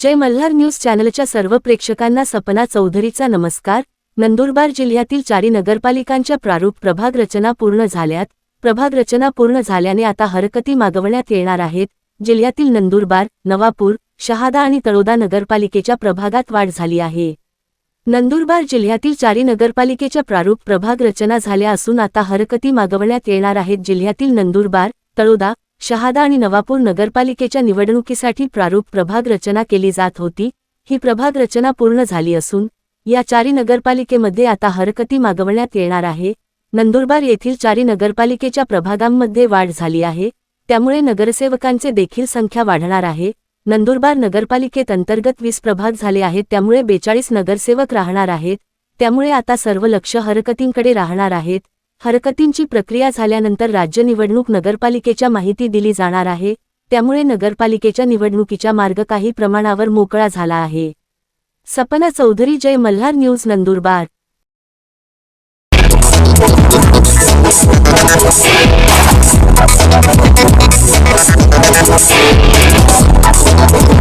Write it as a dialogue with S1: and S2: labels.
S1: जय Malhar news चॅनलच्या सर्व प्रेक्षकांना सपना चौधरीचा नमस्कार. नंदुरबार जिल्ह्यातील चारी नगरपालिकांच्या प्रारूप प्रभाग रचना पूर्ण झाल्यात. प्रभाग रचना पूर्ण झाल्याने आता हरकती मागवण्यात येणार आहेत. जिल्ह्यातील नंदुरबार नवापूर शहादा आणि तळोदा नगरपालिकेच्या प्रभागात वाढ झाली आहे. नंदुरबार जिल्ह्यातील चारी नगरपालिकेच्या प्रारूप प्रभाग रचना झाल्या असून आता हरकती मागवण्यात येणार आहेत. जिल्ह्यातील नंदुरबार तळोदा शहादा आणि नवापूर नगरपालिकेच्या निवडणुकीसाठी प्रारूप प्रभाग रचना केली जात होती. ही प्रभाग रचना पूर्ण झाली असून या चारी नगरपालिकेमध्ये आता हरकती मागवण्यात येणार आहे. नंदुरबार येथील चारी नगरपालिकेच्या प्रभागांमध्ये वाढ झाली आहे. त्यामुळे नगरसेवकांचे देखील संख्या वाढणार आहे. नंदुरबार नगरपालिकेत अंतर्गत वीस प्रभाग झाले आहेत. त्यामुळे बेचाळीस नगरसेवक राहणार आहेत. त्यामुळे आता सर्व लक्ष हरकतींकडे राहणार आहेत. हरकतींची प्रक्रिया झाल्यानंतर राज्य निवडणूक नगरपालिकेच्या माहिती दिली जाणार आहे त्यामुळे नगरपालिकेच्या निवडणुकीच्या मार्ग काही प्रमाणावर मोकळा झाला आहे. सपना चौधरी जय मल्हार न्यूज नंदुरबार.